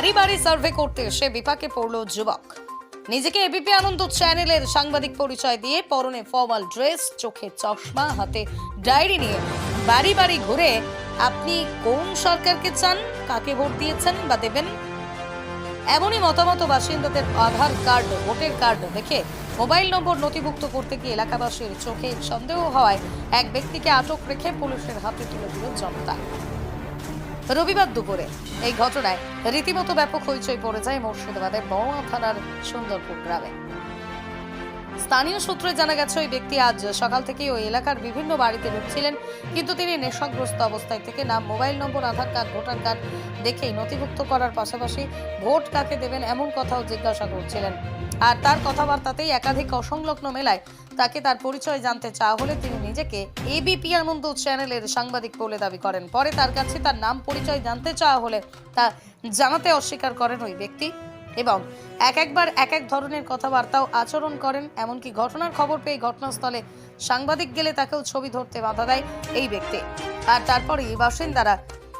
বাড়ি বাড়ি সার্ভে করতে এসে বিপাকে পড়ল যুবক। নিজেকে এবিপি আনন্দ চ্যানেলের সাংবাদিক পরিচয় দিয়ে পরনে ফর্মাল ড্রেস, চোখে চশমা, হাতে ডায়েরি নিয়ে বাড়ি বাড়ি ঘুরে আপনি কোন সরকারকে চান, কাকে ভোট দিয়েছেন বা দেবেন? এমনই মতামত বাসিন্দাদের আধার কার্ড, ভোটার কার্ড দেখে মোবাইল নম্বর নথিভুক্ত করতে গিয়ে এলাকাবাসীর চোখে সন্দেহ হওয়ায় এক ব্যক্তিকে আটক রেখে পুলিশের হাতে তুলে দিল জনতা। রবিবার দুপুরে এই ঘটনায় রীতিমতো ব্যাপক হইচই পড়ে যায় মুর্শিদাবাদের বড়ুয়া থানার সুন্দরপুর গ্রামে। স্থানীয় সূত্রে জানা গেছে, ওই ব্যক্তি আজ সকাল থেকেই ওই এলাকার বিভিন্ন বাড়িতে ঢুকছিলেন, কিন্তু তিনি নেশাগ্রস্ত অবস্থায় থেকে নাম mobile number, Aadhaar card, voter card দেখেই নথিভুক্ত করার পাশাপাশি ভোট কাকে দেবেন এমন কথাও জিজ্ঞাসা করছিলেন। আর তার কথাবার্তাতেই একাধিক অসংলগ্ন মেলায় তাকে তার পরিচয় জানতে চাওয়া হলে তিনি নিজেকে এবিপি আনন্দ চ্যানেলের সাংবাদিক বলে দাবি করেন। পরে তার কাছে তার নাম পরিচয় জানতে চাওয়া হলে তা জানাতে অস্বীকার করেন ওই ব্যক্তি এবং এক একবার এক এক ধরনের কথাবার্তাও আচরণ করেন, এমনকি ঘটনার খবর পেয়ে ঘটনাস্থলে সাংবাদিক গেলে তাকেও ছবি ধরতে বাধা দেয় এই ব্যক্তি। আর তারপরেই বাসিন্দারা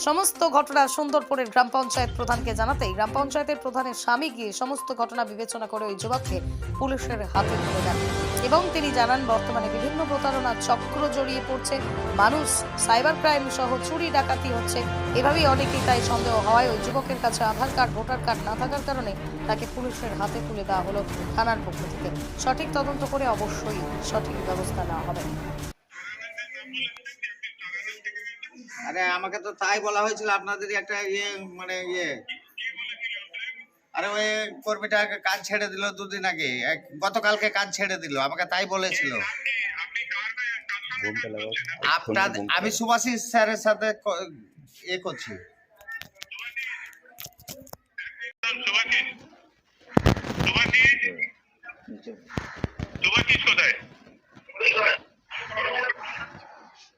সমস্ত ঘটনা সুন্দরপুরের গ্রাম পঞ্চায়েত প্রধানকে জানাতেই গ্রাম পঞ্চায়েতের প্রধানের স্বামী গিয়ে সমস্ত ঘটনা বিবেচনা করে ওই যুবককে পুলিশের হাতে তুলে দেন। এবং তিনি জানান, বর্তমানে বিভিন্ন প্রতারণার চক্র জড়িয়ে পড়ছে। মানুষ, সাইবার ক্রাইম সহ চুরি ডাকাতি হচ্ছে। এভাবেই অনেকেই তাই সন্দেহ হওয়ায় ওই যুবকের কাছে আধার কার্ড, ভোটার কার্ড না থাকার কারণে তাকে পুলিশের হাতে তুলে দেওয়া হলো থানার পক্ষ থেকে। সঠিক তদন্ত করে অবশ্যই সঠিক ব্যবস্থা নেওয়া হবে। আরে, আমাকে তো তাই বলা হয়েছিল আপনাদের একটা ইয়ে মানে ইয়ে। আরে, ওই কর্মীটা কাজ ছেড়ে দিল দুদিন আগে। গতকালকে কাজ ছেড়ে দিল, আমাকে তাই বলেছিল। আপনার, আমি সুভাষিস স্যারের সাথে ক- ইয়ে করছি।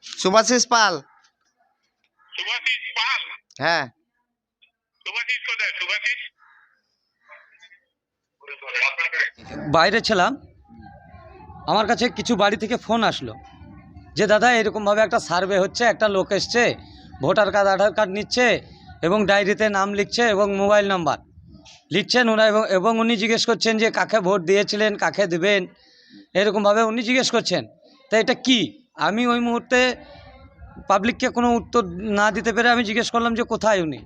সুভাষিস পাল। সুভাষিস পাল। হ্যাঁ। সুভাষিস কোথায়? সুভাষিস বাইরে ছিলাম। আমার কাছে কিছু বাড়ি থেকে ফোন আসলো যে দাদা এরকমভাবে একটা সার্ভে হচ্ছে একটা লোক এসছে ভোটার কার্ড আধার কার্ড নিচ্ছে এবং ডায়েরিতে নাম লিখছে এবং মোবাইল নাম্বার লিখছেন ওরা এবং এবং উনি জিজ্ঞেস করছেন যে কাকে ভোট দিয়েছিলেন কাকে দেবেন? এরকমভাবে উনি জিজ্ঞেস করছেন। তা এটা কি? আমি ওই মুহূর্তে পাবলিককে কোনো উত্তর না দিতে পেরে আমি জিজ্ঞেস করলাম যে কোথায় উনি?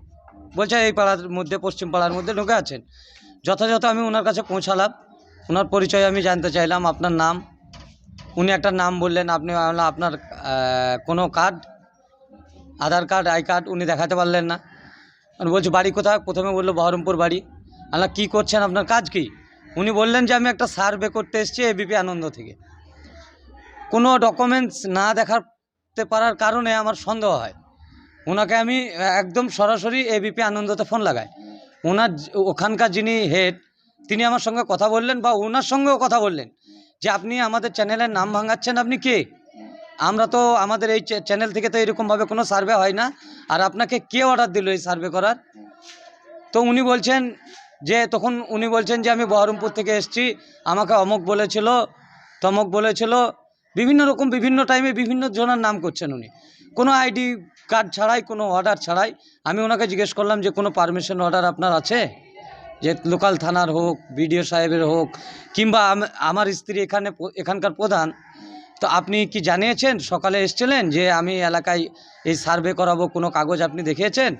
বলছে, এই পাড়ার মধ্যে, পশ্চিম পাড়ার মধ্যে ঢুকে আছেন। যথাযথ আমি ওনার কাছে পৌঁছালাম। ওনার পরিচয় আমি জানতে চাইলাম, আপনার নাম? উনি একটা নাম বললেন, আপনি আপনার কোনো card Aadhaar card I card উনি দেখাতে পারলেন না। আমি বলছি, বাড়ি কোথায়? প্রথমে বলল, বহরমপুর বাড়ি। আমরা কী করছেন? আপনার কাজ কি? উনি বললেন যে, আমি একটা সার্ভে করতে এসেছি এবিপি আনন্দ থেকে। কোনো ডকুমেন্টস না দেখাতে পারার কারণে আমার সন্দেহ হয়। ওনাকে আমি একদম সরাসরি এবিপি আনন্দতে ফোন লাগাই। ওনার ওখানকার যিনি হেড তিনি আমার সঙ্গে কথা বললেন বা ওনার সঙ্গেও কথা বললেন যে, আপনি আমাদের চ্যানেলের নাম ভাঙাচ্ছেন, আপনি কে? আমরা তো আমাদের এই চ্যানেল থেকে তো এরকমভাবে কোনো সার্ভে হয় না। আর আপনাকে কে অর্ডার দিল এই সার্ভে করার? তো উনি বলছেন যে, তখন উনি বলছেন যে, আমি বহরমপুর থেকে এসেছি। আমাকে অমুক বলেছিল, তমক বলেছিল বিভিন্ন রকম, বিভিন্ন টাইমে বিভিন্ন জনের নাম করছেন উনি। কোনো আইডি কার্ড ছাড়াই, কোনো অর্ডার ছাড়াই, আমি ওনাকে জিজ্ঞেস করলাম যে, কোনো পারমিশন অর্ডার আপনার আছে? যে লোকাল থানার হোক বিডিও সাহেবের হোক, কিংবা আমার স্ত্রী এখানে এখানকার প্রধান, তো আপনি কি জানিয়েছেন? সকালে এসেছিলেন যে, আমি এলাকায় এই সার্ভে করাবো, কোনো কাগজ আপনি দেখিয়েছেন?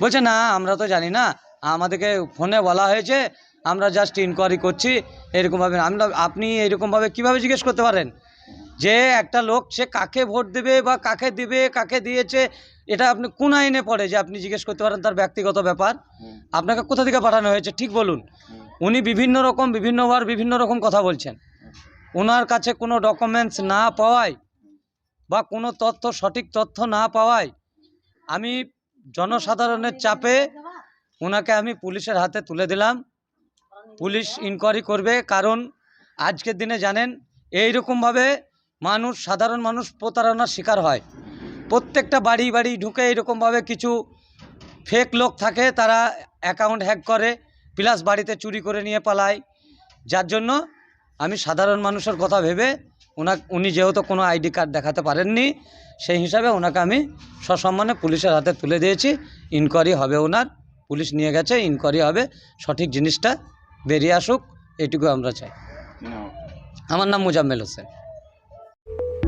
বলছে, না, আমরা তো জানি না। আমাদেরকে ফোনে বলা হয়েছে, আমরা জাস্ট ইনকোয়ারি করছি, এরকমভাবে আমরা, আপনি এরকমভাবে কীভাবে জিজ্ঞেস করতে পারেন? যে একটা লোক সে কাকে ভোট দেবে বা কাকে দিবে কাকে দিয়েছে এটা আপনি কোন আইনে পড়ে যে আপনি জিজ্ঞেস করতে পারেন তার ব্যক্তিগত ব্যাপার। আপনাকে কোথা থেকে পাঠানো হয়েছে? ঠিক বলুন। উনি বিভিন্ন রকম বিভিন্নবার বিভিন্ন রকম কথা বলছেন। ওনার কাছে কোনো ডকুমেন্টস না পাওয়ায় বা কোনো তথ্য সঠিক তথ্য না পাওয়ায় আমি জনসাধারণের চাপে ওনাকে আমি পুলিশের হাতে তুলে দিলাম। পুলিশ ইনকোয়ারি করবে। কারণ আজকের দিনে জানেন এই রকমভাবে মানুষ সাধারণ মানুষ প্রতারণার শিকার হয়। প্রত্যেকটা বাড়ি বাড়ি ঢুকে এরকমভাবে কিছু ফেক লোক থাকে তারা অ্যাকাউন্ট হ্যাক করে প্লাস বাড়িতে চুরি করে নিয়ে পালায়। যার জন্য আমি সাধারণ মানুষের কথা ভেবে ওনা উনি যেহেতু কোনো আইডি কার্ড দেখাতে পারেননি সেই হিসাবে ওনাকে আমি সসম্মানে পুলিশের হাতে তুলে দিয়েছি। ইনকোয়ারি হবে ওনার পুলিশ নিয়ে গেছে ইনকোয়ারি হবে সঠিক জিনিসটা বেরিয়ে আসুক এটুকু আমরা চাই। আমার নাম Muzammel Hossain.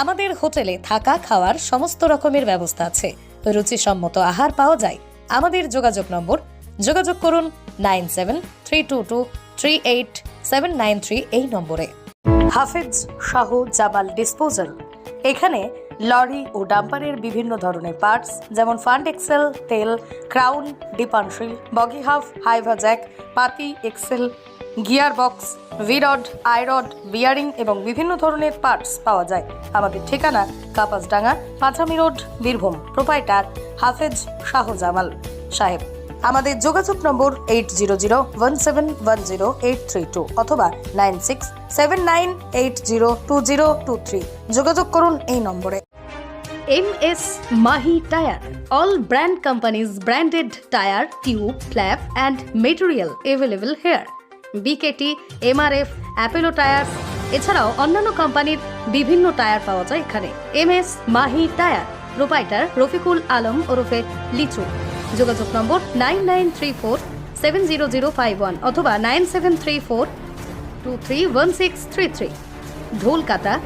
আমাদের হোটেলে থাকা, খাওয়ার সমস্ত রকমের ব্যবস্থা আছে। রুচিসম্মত আহার পাওয়া যায়। আমাদের যোগাযোগ নম্বর, যোগাযোগ করুন nine seven three two two three eight seven nine three এই নম্বরে। হাফেজ শাহ জামাল ডিসপোজাল। এখানে লরি ও ডাম্পারের বিভিন্ন ধরনের পার্টস, যেমন ফান্ড এক্সেল, তেল, ক্রাউন, ডিপানশিল, বগি হাফ, হাইভা জ্যাক, পাতি, এক্সেল গিয়ার বক্স ভিরড আইরড বিয়ারিং এবং বিভিন্ন ধরনের পার্টস পাওয়া যায়। আমাদের ঠিকানা কাপাসডাঙ্গা, পাঁচামি রোড, বীরভূম। প্রোপাইটার হাফেজ শাহজামাল সাহেব। আমাদের যোগাযোগ নম্বর eight zero zero one seven one zero eight three two অথবা nine six seven nine eight zero two zero two three যোগাযোগ করুন এই নম্বরে। M S Mahi tyre all brand companies branded tyre tube flap and material available here BKT, MRF, Apollo tyre, এছাড়াও অন্যান্য কোম্পানির বিভিন্ন tyre পাওয়া যায় এখানে। M S Mahi tyre, proprietor, Rafiqul Alam ওরফে লিচু। যোগাযোগ নম্বর nine nine three four seven zero zero five one অথবা nine seven three four two three one six three three. Dholkata,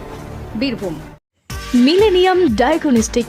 Birbhum. Millennium Diagnostic